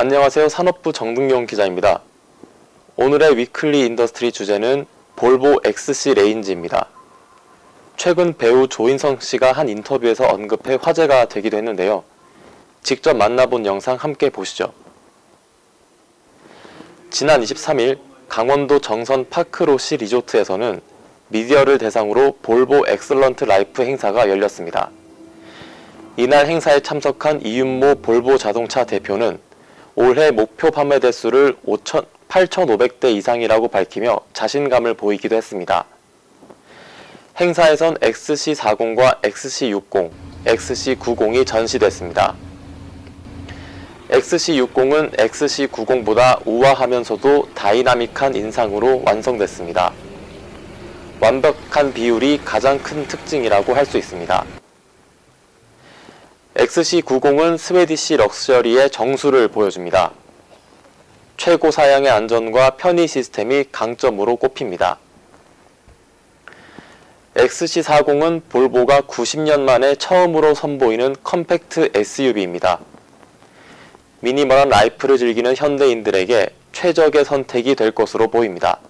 안녕하세요. 산업부 정등용 기자입니다. 오늘의 위클리 인더스트리 주제는 볼보 XC 레인지입니다. 최근 배우 조인성 씨가 한 인터뷰에서 언급해 화제가 되기도 했는데요. 직접 만나본 영상 함께 보시죠. 지난 23일 강원도 정선 파크로시 리조트에서는 미디어를 대상으로 볼보 엑슬런트 라이프 행사가 열렸습니다. 이날 행사에 참석한 이윤모 볼보 자동차 대표는 올해 목표 판매 대수를 5천, 8,500대 이상이라고 밝히며 자신감을 보이기도 했습니다. 행사에선 XC40과 XC60, XC90이 전시됐습니다. XC60은 XC90보다 우아하면서도 다이나믹한 인상으로 완성됐습니다. 완벽한 비율이 가장 큰 특징이라고 할 수 있습니다. XC90은 스웨디시 럭셔리의 정수를 보여줍니다. 최고 사양의 안전과 편의 시스템이 강점으로 꼽힙니다. XC40은 볼보가 90년 만에 처음으로 선보이는 컴팩트 SUV입니다. 미니멀한 라이프를 즐기는 현대인들에게 최적의 선택이 될 것으로 보입니다.